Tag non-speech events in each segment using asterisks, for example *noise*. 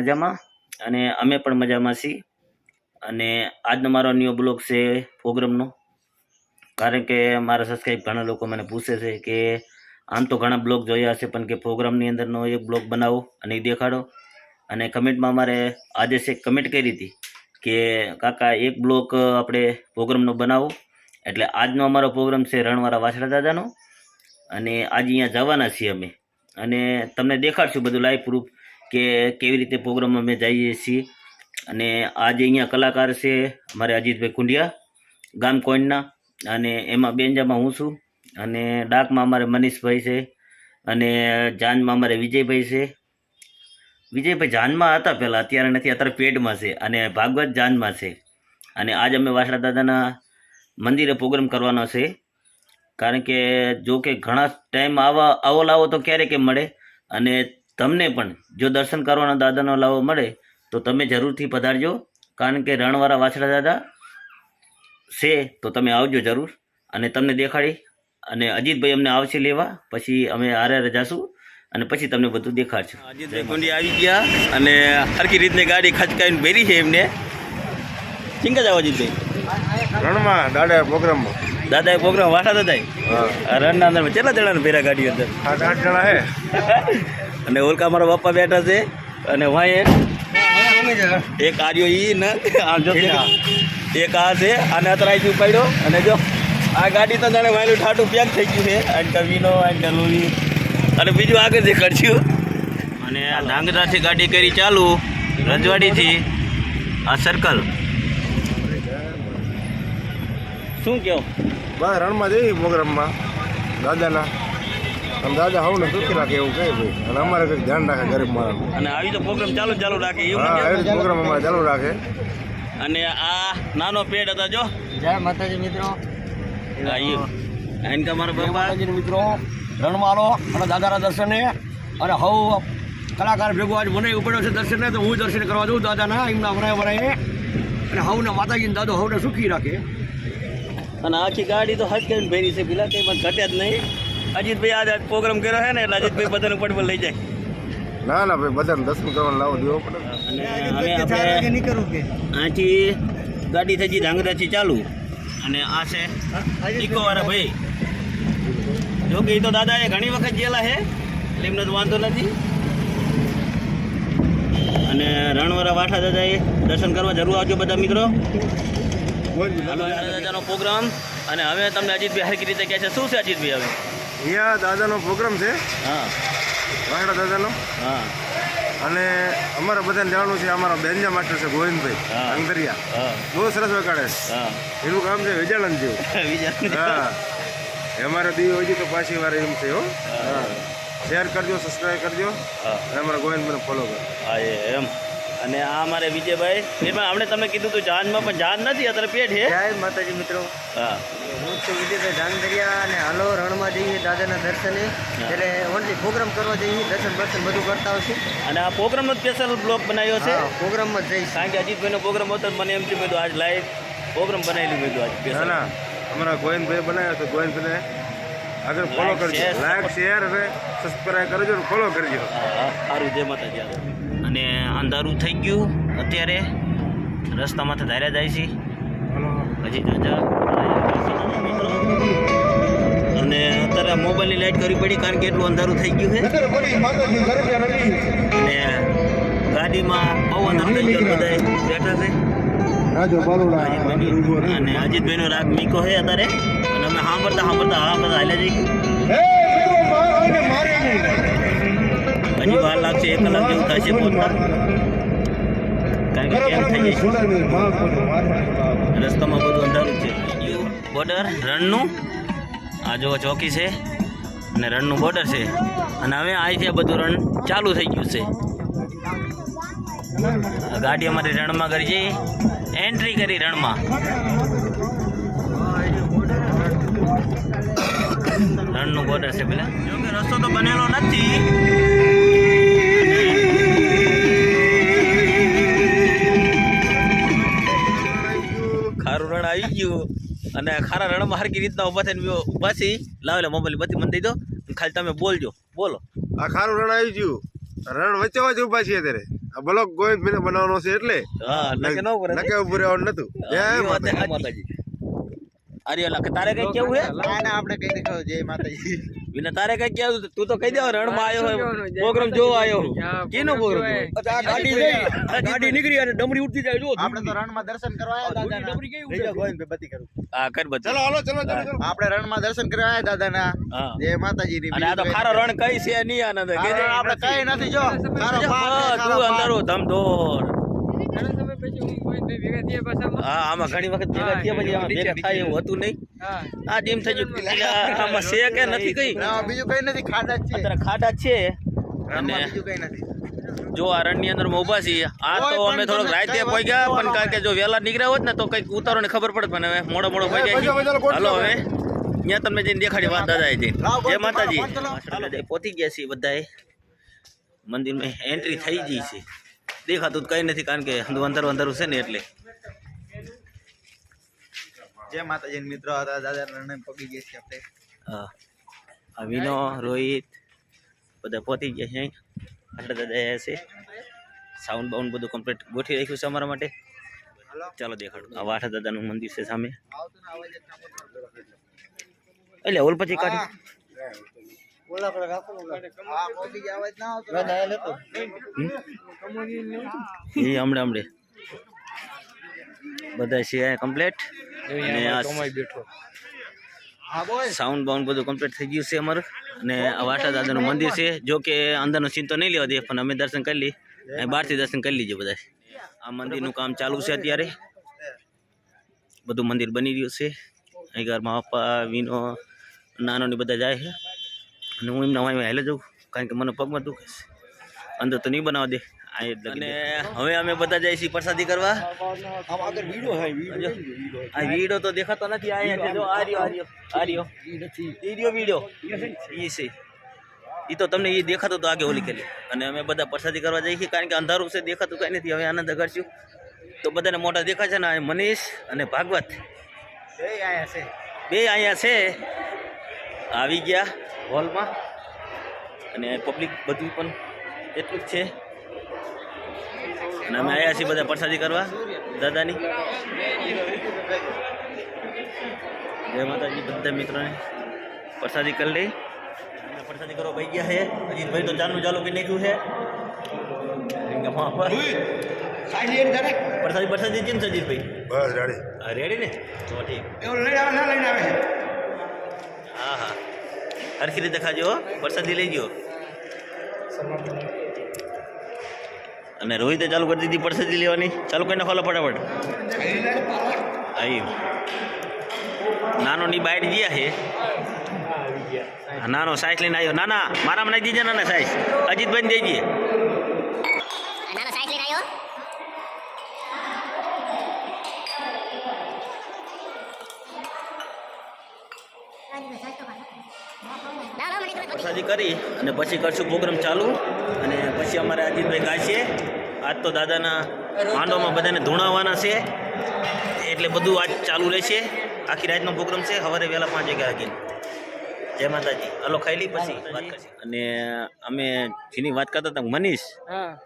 મજામાં? અને અમે પણ મજામાં છીએ. અને આજનો મારો ન્યૂ બ્લોગ છે પ્રોગ્રામનો કારણ કે મારા સબસ્ક્રાઈબ ઘણા લોકો મને પૂછે છે કે આમ તો ઘણા બ્લોગ જોયા હશે, પણ કે પ્રોગ્રામની અંદરનો એક બ્લોગ બનાવો અને દેખાડો. અને કમેન્ટમાં મારે આજે છે કમેન્ટ કરી હતી કે, કાકા, એક બ્લોક આપણે પ્રોગ્રામનો બનાવો. એટલે આજનો અમારો પ્રોગ્રામ છે રણવાળા વાછડા દાદાનો. અને આજે અહીંયા જવાના છીએ અમે. અને તમને દેખાડશું બધું લાઈવ પ્રૂફ કે કેવી રીતે પ્રોગ્રામ અમે જઈએ છીએ. અને આજે અહીંયા કલાકાર છે મારે અજીતભાઈ કુંડિયા, ગામ કોઈનના અને એમાં બેંજામાં હું છું. અને ડાકમાં અમારે મનીષભાઈ છે, અને જાનમાં અમારે વિજયભાઈ છે. વિજયભાઈ જાનમાં હતા પહેલાં, અત્યારે નથી, અત્યારે પેટમાં છે, અને ભાગવત જાનમાં છે. અને આજ અમે વાસણા દાદાના મંદિરે પ્રોગ્રામ કરવાનો છે. કારણ કે જો કે ઘણા ટાઈમ આવા આવો લાવો તો ક્યારે કે મળે. અને તમને પણ જો દર્શન કરવાનો દાદાનો લાવો મળે તો તમે જરૂરથી પધારજો. કારણ કે રણવાળા વાછડા દાદા છે તો તમે આવજો જરૂર. અને તમને દેખાડી અને અજીતભાઈ અમને આવશે લેવા પછી અમે આરે રજાશું અને પછી તમને બધું દેખાડશું. અજીતભાઈ ગુંડી આવી ગયા અને હરકી રીતની ગાડી ખચકાઈને ભેરી છે એમને. ચિંકા જાવ અજીતભાઈ. રણમાં દાદા પ્રોગ્રામમાં દાદાએ પ્રોગ્રામ વાટા દાદા રણના અંદર કેટલા જણાને ભેરા ગાડી અંદર? આઠ જણા હે *laughs* અને ઓલકા મારા પપ્પા બેઠા છે. અને વાંહે એક. આર્યો ઈ ને આમ જો એક આ છે આને અત્યારે ઉપાડ્યો અને જો આ ગાડી તો જાણે વાયલું ઠાટું પેક થઈ ગયું છે. આંટા વીનો આંટા લોરી અને બીજું આગળ દેખાડશું અને આ ધાંગધ્રાથી ગાડી કરી ચાલુ રજવાડીથી. આ સર્કલ શું કહો? બસ રણમાં જઈએ પ્રોગ્રામમાં દાદાના. અને દાદા હવને સુખી રાખે એવું કઈ ભાઈ. અને અમારે કંઈક ધ્યાન રાખે ગરીબ માણસનું. અને આવી તો પ્રોગ્રામ ચાલુ ચાલુ રાખે એવું હા નથી. પ્રોગ્રામ અમારે ચાલુ રાખે. અને આ નાનો પેડ હતા જો. જય માતાજી મિત્રો. આ ઈ. આઈને કે મારા બાબાજી મિત્રો રણમાળો અને દાદાના દર્શને. અને હવ કલાકાર ભેગો આજ મને ઉપડ્યો છે દર્શને તો હું દર્શન કરવા જઉં દાદાના એમના વરાય વરાય અને હવને માતાજીને દાદો હવને સુખી રાખે. અને આખી ગાડી તો હજ કરીને ભેરી છે પેલા કંઈ પણ ઘટ્યા જ નહીં. અજીતભાઈ આજ આજ પ્રોગ્રામ કર્યો છે ને એટલે અજીતભાઈ બધાને ઉપર પર લઈ જાય. ના ના ભાઈ બધાને દર્શન કરવા લાવો દેવો પડે. અને હવે આપણે આથી ગાડી થઈ ગઈ ધાંગધ્રાથી ચાલુ. અને આ છે ઇકોવાળા ભાઈ. જો કે એ તો દાદાએ ઘણી વખત ગયેલા છે એટલે એમને તો વાંધો નથી. અને રણવાળા વાઠા દાદાએ દર્શન કરવા જરૂર આવજો બધા મિત્રો. દાદાનો પ્રોગ્રામ અને હવે તમને અજીતભાઈ હરકી રીતે કહે છે. શું છે અજીતભાઈ હવે? અહીંયા દાદાનો પ્રોગ્રામ છે. હા. વાસડા દાદાનો. હા. અને અમારે બધાને જાણવું છે અમારા બેનજા માસ્ટર છે ગોવિંદભાઈ હા. બહુ સરસ વગાડે હા. એનું કામ છે વિજાણન જેવું. *laughs* હા. એ દીવ છે તો પાછી વાર એમ છે હો. હા. શેર કરજો સબસ્ક્રાઈબ કરજો. અને અમારા ગોવિંદભાઈને ફોલો કરો હા એમ. અને આ અમારે વિજયભાઈ એમાં આપણે તમને કીધું હતું જાનમાં પણ જાન નથી અત્યારે પેટ છે. જય માતાજી મિત્રો. હા. છું. વિજયભાઈ ધાંગધરિયા અને હાલો રણમાં જઈએ દાદાના દર્શને. એટલે ઓનલી પ્રોગ્રામ કરવા જઈએ દર્શન દર્શન બધું કરતા આવશું. અને આ પ્રોગ્રામનો સ્પેશિયલ બ્લોગ બનાવ્યો છે? પ્રોગ્રામમાં જઈશ. કારણ કે અજીતભાઈનો પ્રોગ્રામ હતો મને એમ થયું મેં આજ લાઈવ પ્રોગ્રામ બનાવી લીધું આજ ના ના. અમારા ગોવિંદભાઈ બનાવ્યો તો ગોવિંદભાઈને આગળ ફોલો કરજો. લાઈક શેર અને સબસ્ક્રાઈબ કરજો અને ફોલો કરજો. સારું જય માતાજી અને અંધારું થઈ ગયું અત્યારે. રસ્તામાંથી ધાર્યા જાય છે. હજી જાજા. અને અત્યારે મોબાઈલની લાઈટ કરવી પડી કારણ કે એટલું અંધારું થઈ ગયું છે. અને ગાડીમાં બહુ અંધારું થઈ ગયું બધા બેઠા છે. અને અજીતભાઈનો રાગ મીકો છે અત્યારે. અને અમે સાંભળતા સાંભળતા હા બધા હાલે જઈ. હજી વાર લાગશે એક કલાક જેવું થશે પહોંચતા કારણ કે કેમ થઈ જાય રસ્તામાં બધું અંધારું છે. બોર્ડર રણનું. આ જો ચોકી છે અને રણનું બોર્ડર છે. અને હવે અહીંથી આ બધું રણ ચાલુ થઈ ગયું છે. ગાડી અમારી રણમાં કરી જઈ એન્ટ્રી કરી રણમાં. રણનું બોર્ડર છે પેલા. જોકે રસ્તો તો બનેલો નથી. આવી ગયું. અને ખારા રણમાં હરકી રીતના ઊભા થઈને ઊભા છે. લાવ મોબાઈલ બધી મને દઈ દો. ખાલી તમે બોલજો. બોલો. આ ખારું રણ આવી ગયું. રણ વચ્ચે વચ્ચે ઊભા છીએ અત્યારે. આ બ્લોક ગોવિંદભાઈને બનાવવાનો છે એટલે. હા નકે ન ઉપર નકે ઉભું રહેવાનું નતું. જય માતાજી. અરે તારે કઈ કેવું હે આપણે કઈ દેખાવ જય માતાજી. વિના તારે કઈ કેવું તું તો કહી દે રણમાં આવ્યો હોય. પ્રોગ્રામ જોવા આવ્યો. કેનો પ્રોગ્રામ આ ગાડી ગાડી નીકળી અને ડમરી ઉડતી જાય. જો આપણે તો રણમાં દર્શન કરવા આવ્યા દાદાના. ડમરી કેવી જાઓ ગોવિંદભાઈ બધી કરું. હા કર ચલો હાલો ચલો ચલો આપણે રણમાં દર્શન કરવા આવ્યા દાદાના. હા. જય માતાજી ની અને આ તો ખારો રણ કઈ છે નહીં આનંદ. કે. આપણે કઈ નથી જો. ખારો પાક તું બસ, ખારો તું પાક. અંધારો ધમધોર. હા આમાં ઘણી વખત ભેગા થયા પછી આમાં ભેગા થાય એવું હતું નહીં. આ જેમ થઈ ગયું આમાં છે કે નથી કઈ? બીજું કઈ નથી ખાડા છે. અત્યારે ખાડા છે. અને બીજું કઈ નથી. જો આ રણની અંદર અમે છીએ આ તો અમે થોડોક રાતે પહોંચ્યા ગયા પણ કારણ કે જો વહેલા નીકળ્યા હોત ને તો કંઈક ઉતારો ને ખબર પડે પણ હવે મોડો મોડો પહોંચ્યા હાલો હવે ત્યાં તમને જઈને દેખાડી વાત દાદા જઈને. જય માતાજી. પહોંચી ગયા છીએ બધાએ. મંદિરમાં એન્ટ્રી થઈ ગઈ છે. દેખાતું તો કઈ નથી કારણ કે અંધું અંધારું અંધારું છે ને એટલે જય માતાજી મિત્રો હતા દાદા રણે પગી ગયા છે આપણે હા આ વિનો રોહિત બધા પહોંચી ગયા છે અહીં આટલા દાદા આવ્યા છે સાઉન્ડ બાઉન્ડ બધું કમ્પ્લીટ ગોઠવી રાખ્યું છે અમારા માટે ચાલો દેખાડું આ વાઠા દાદાનું મંદિર છે સામે આવતું ને અવાજ એક કામ એટલે ઓલ પછી કાઢી ઓલા પર રાખો. હા પગી ગયા અવાજ ના આવતો. ના લેતો. એ હમણાં હમણે બધા છે કમ્પ્લેટ અને સાઉન્ડ બાઉન્ડ બધું કમ્પ્લીટ થઈ ગયું છે અમારું. અને આ વાટા દાદાનું મંદિર છે. જો કે અંદરનો સીન તો નહીં લેવા દે પણ અમે દર્શન કરી લઈએ. અને બહારથી દર્શન કરી લીજે બધા. આ મંદિરનું કામ ચાલુ છે અત્યારે. બધું મંદિર બની રહ્યું છે. અહીં ઘરમાં પપ્પા વિનો નાનો ને બધા જાય છે. અને હું એમના વાંઈ હેલે જાઉં કારણ કે મને પગમાં દુખે છે. અંદર તો નહીં બનાવવા દે. અને હવે અમે બધા જઈએ છીએ પ્રસાદી કરવા. આ વીડો તો દેખાતો નથી આ અહીંયા જો આ રહ્યો આ રહ્યો આ રહ્યો. ઈ રહ્યો વીડો ઈ છે. એ તો તમને એ દેખાતો તો આગે ઓલી કરી અને અમે બધા પ્રસાદી કરવા જઈએ છીએ કારણ કે અંધારું છે દેખાતું કાંઈ નથી. હવે આનંદ કરશું તો બધાને મોટા દેખાય છે ને આ મનીષ અને ભાગવત. જય આયા છે. બે અહીંયા છે. આવી ગયા હોલમાં. અને પબ્લિક બધું પણ એટલું જ છે. અને અમે આવ્યા છીએ બધા પ્રસાદી કરવા દાદાની. જય માતાજી બધા મિત્રોને. પ્રસાદી કરી લઈ. અને પ્રસાદી કરવા ભાઈ ગયા છે. અજીતભાઈ તો ચાલુ ચાલુ કરી નાખ્યું છે. પ્રસાદી પ્રસાદી છે ને અજીતભાઈ? બસ રેડી રેડી ને? તો ઠીક. લઈને આવે ના લઈને આવે. છે હરખી રીતે ખાજો પરસાદી લઈ ગયો. અને રોહિતે ચાલુ કરી દીધી પ્રસાદી લેવાની. ચાલુ કરીને ખોલો ફટાફટ. આવી નાનો ની બાઈટ ગયા છે. નાનો સાઈઝ લઈને આવ્યો. નાના, મારામાં નાખી દીજે નાના સાઈઝ. અજીતભાઈ દઈ દઈએ. નાનો સાઈઝ લઈને આવ્યો. પ્રસાદી કરી અને પછી કરશું પ્રોગ્રામ ચાલુ. અને પછી અમારે અજીતભાઈ ગાશે. આજ તો દાદાના માંડવામાં બધાને ધૂણાવવાના છે. એટલે બધું આજ ચાલુ રહેશે. આખી રાતનો પ્રોગ્રામ છે. સવારે વહેલા પાંચ વાગે આગી જય માતાજી. હલો ખાઈ લઈ પછી વાત કરશું. અને અમે જેની વાત કરતા હતા મનીષ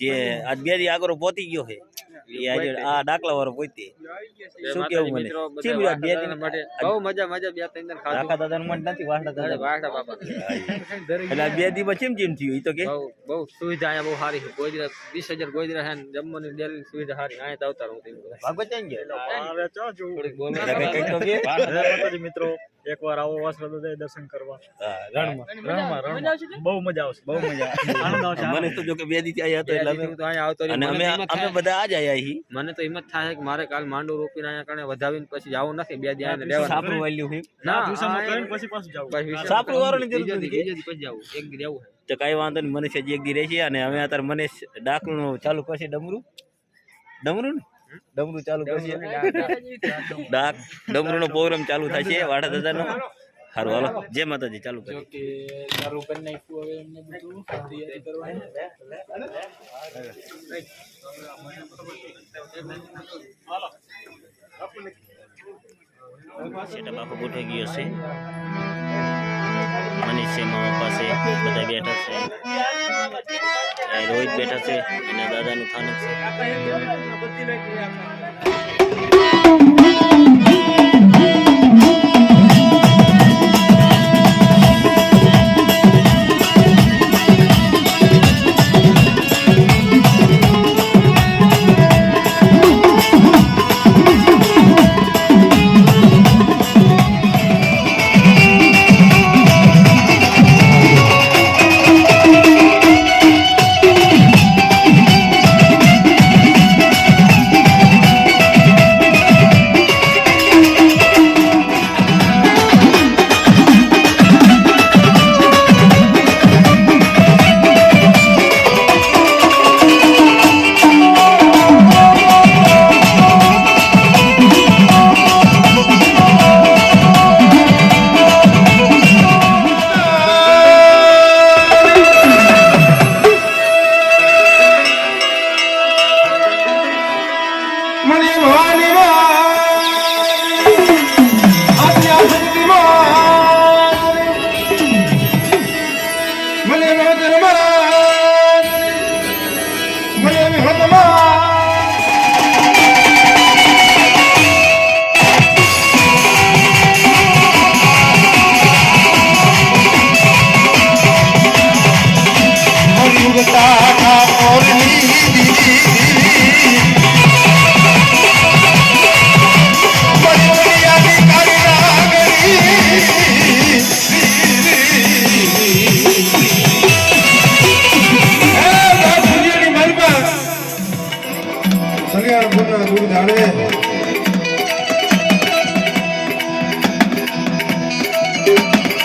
જે આજ બે દી આગળ પહોંચી ગયો છે. આ ડાકલા વાળો પહોંચી શું કેવું મને? કેમ બે દિન બહુ મજા મજા બે ત્રણ દિન ખાધું. રાખા દાદાનું મન નથી વાસણા દાદા વાહ બાપા. એટલે આ બે દીમાં ચેમ ચેમ થયું એ તો કે? બહુ બહુ સુવિધા અહીંયા બહુ સારી છે. ગોજરા વીસ હજાર ગોજરા છે ને જમવાની ડેલી સુવિધા સારી. અહીંયા તો આવતા રહું થોડીક બોલો. તો કે? મિત્રો એકવાર આવો વાસણા દર્શન કરવા. રણમાં રણમાં રણમાં. બહુ મજા આવશે. બહુ મજા આનંદ આવશે મને તો જો કે બે દીથી આયા તો એટલે અમે તો અહીંયા આવતો અને અમે અમે થાય- બધા આજ આયા હી. મને તો હિંમત થાય કે મારે કાલ માંડો રોપીને અહીંયા કણે વધાવીને પછી જવું નથી બે દી આવીને લેવા સાપરું વાલ્યું હી? ના આ કરીને પછી પાછું જાવું. સાપરું વાળાની જરૂર નથી. બીજે દી પછી જાવું એક દી રહેવું તો કાંઈ વાંધો નહીં મને છે એક દી રહેશે અને અમે અત્યારે મને ડાકણું ચાલુ કરશે ડમરું. ડમરું ને? ડમરું ચાલુ કરશે. ડાક નો. પ્રોગ્રામ ચાલુ થશે વાડા દાદાનો. સારું હાલો. જય માતાજી ચાલુ કરી. સેટઅપ આખો ગોઠવાઈ ગયો છે મનીષ છે પાસે બધા બેઠા છે. રોહિત બેઠા છે અને દાદાનું થાનક છે.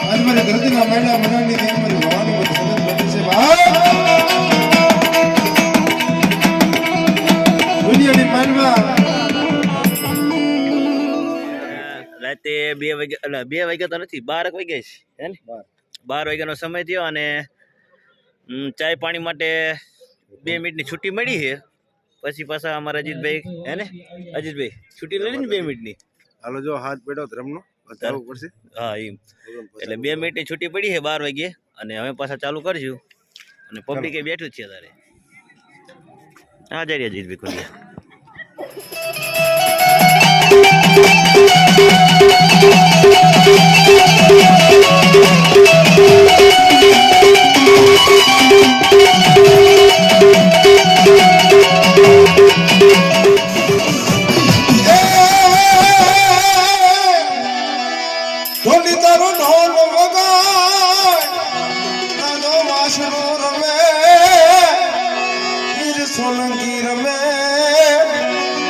આજ મહિલા ભવાની બધી બની છે દુનિયાની માનમાં રાતે બે વાગ્યા એટલે બે વાગ્યા તો નથી બાર વાગ્યા છે હે ને? બાર. વાગ્યાનો સમય થયો અને ચાય પાણી માટે બે મિનિટની છુટ્ટી મળી છે. પછી પાછા અમારા અજીતભાઈ હે ને? અજીતભાઈ છુટ્ટી લઈ ને બે મિનિટની? હાલો જો હાથ પેડો ધર્મનો બતાવવું પડશે. હા એમ. એટલે બે મિનિટની છૂટી પડી છે બાર વાગ્યે અને હવે પાછા ચાલુ કરશું. અને પબ્લિકે બેઠું છે તારે હા જઈ અજીતભાઈ ખુલ્લા સોલંકી રમે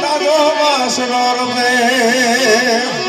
નાનો વાસણો રમે.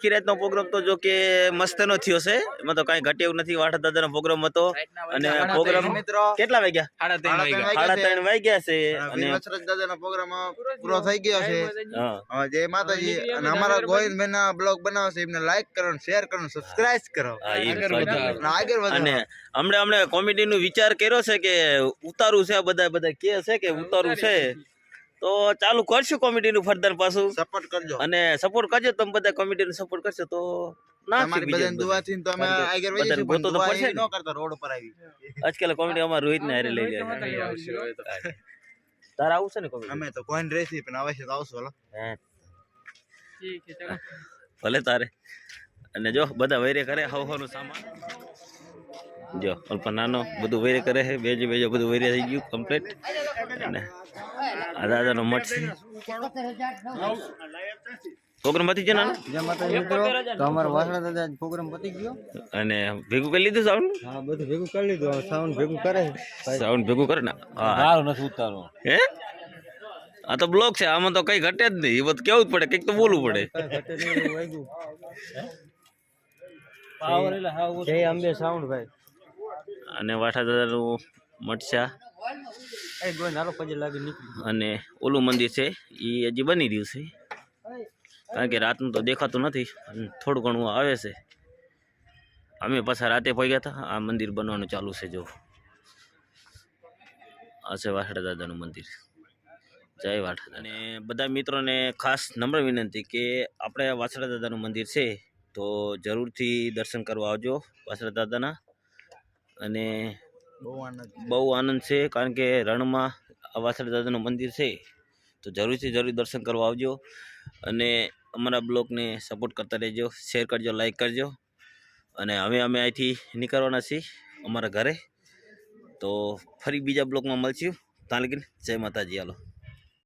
આખી રાતનો પ્રોગ્રામ તો જો કે મસ્તનો થયો છે. એમાં તો કાંઈ ઘટે નથી. વાઠા દાદાનો પ્રોગ્રામ હતો. અને પ્રોગ્રામ કેટલા વાગ્યા? સાડા ત્રણ વાગ્યા. છે. અને દાદાનો પ્રોગ્રામ પૂરો થઈ ગયો છે. જય માતાજી અને અમારા ગોવિંદભાઈ ના બ્લોગ બનાવે છે એમને લાઈક કરો શેર કરો સબસ્ક્રાઇબ કરો. આગળ વધો. અને હમણાં હમણાં અને હમણે હમણે કોમેડી નું વિચાર કર્યો છે કે ઉતારું છે આ બધા બધા કે છે કે ઉતારું છે. તો ચાલુ કરશું કોમેડી નું ફર્ધર પાછું. સપોર્ટ કરજો. અને સપોર્ટ કરજો તમે બધા કોમેડી નું સપોર્ટ કરશો તો આજકાલ કોમેડી અમારે રોહિત ને હારે લઈ જાય. તારે આવશે ને કોમેડી અમે તો કોઈન રેસી પણ અવશ્ય તો આવશું હલો. ભલે તારે. અને જો બધા વૈરે કરે હવ હવનું સામાન. જો અલ્પ નાનો બધું વૈરે કરે છે બેજો બેજો બધું વૈરે થઈ ગયું કમ્પ્લીટ અને આ દાદાનો મઠ છે. પ્રોગ્રામ પતી ગયો નાનો? જય માતાજી મિત્રો તો અમારો વાસણા દાદા પ્રોગ્રામ પતી ગયો. અને ભેગું કરી લીધું સાઉન્ડ? હા બધું ભેગું કરી લીધું. સાઉન્ડ ભેગું કરે સાઉન્ડ ભેગું કરે ને? હા. સારું નથી ઉતારો હે? આ તો બ્લોક છે આમાં તો કઈ ઘટે જ નહીં. એ બધું કેવું જ પડે કંઈક તો બોલવું પડે. જય અંબે સાઉન્ડ ભાઈ. અને વાઠા દાદાનું મઠસા એ ગોવિંદ હાલો પછી અને ઓલું મંદિર છે એ હજી બની રહ્યું છે. કારણ કે રાતનું તો દેખાતું નથી અને થોડું ઘણું આવે છે. અમે પાછા રાતે પહોંચ્યા હતા આ મંદિર બનવાનું ચાલુ છે જો. આ છે વાસડા દાદાનું મંદિર. જય વાઠા અને બધા મિત્રોને ખાસ નમ્ર વિનંતી કે આપણે વાસડા દાદાનું મંદિર છે તો જરૂરથી દર્શન કરવા આવજો વાસડા દાદાના. અને બહુ આનંદ છે. કારણ કે રણમાં આ વાસણ દાદાનું મંદિર છે, તો જરૂરથી જરૂર દર્શન કરવા આવજો અને અમારા બ્લોગને સપોર્ટ કરતા રહેજો શેર કરજો લાઈક કરજો અને હવે અમે અહીંથી નીકળવાના છીએ અમારા ઘરે. તો ફરી બીજા બ્લોગમાં મળશું. ત્યાં લગીને જય માતાજી, હાલો.